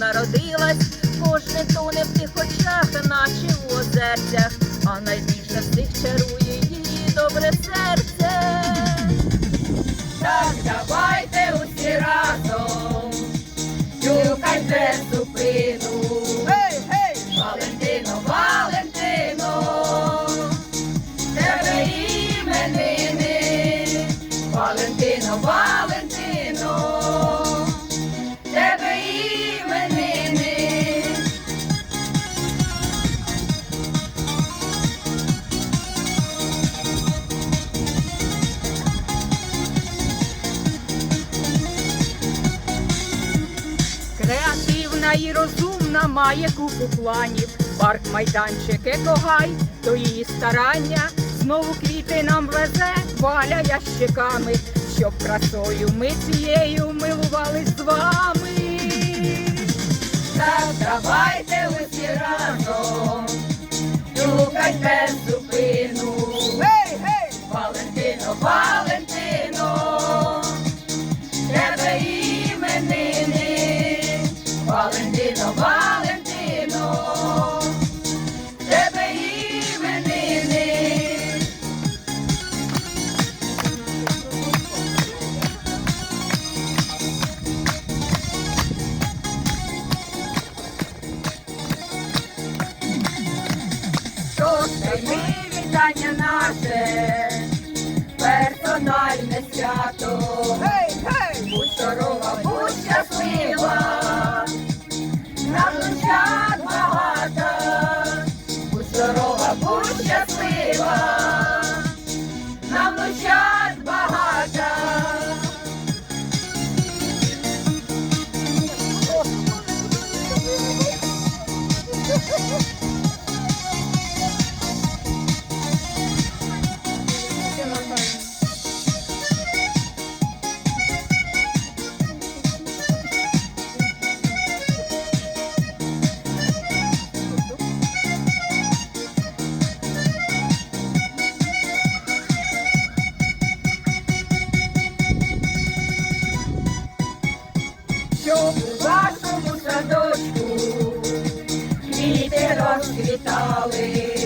народилась, кожне тоне в тих очах, наче в озерцях, а найбільше всіх чарує її добре серце. Так давайте усі разом, юхайте зупину. Гей, гей! Валентино, Валентино, тебе іменини, Валентино, Валентино, Креативна і розумна має купу планів. Парк майданчик екогай, то її старання. Знову квіти нам везе, валя ящиками, щоб красою ми цією милувались з вами. Так давайте усі разом, юхайте зупину. Гей, гей! Валентино, Валентино, наше, персональне свято. Гей, гей! Будь здорова, будь щаслива, нам внучат багато. Будь здорова, будь щаслива, нам внучат багато. У вашому садочку квіти розквітали.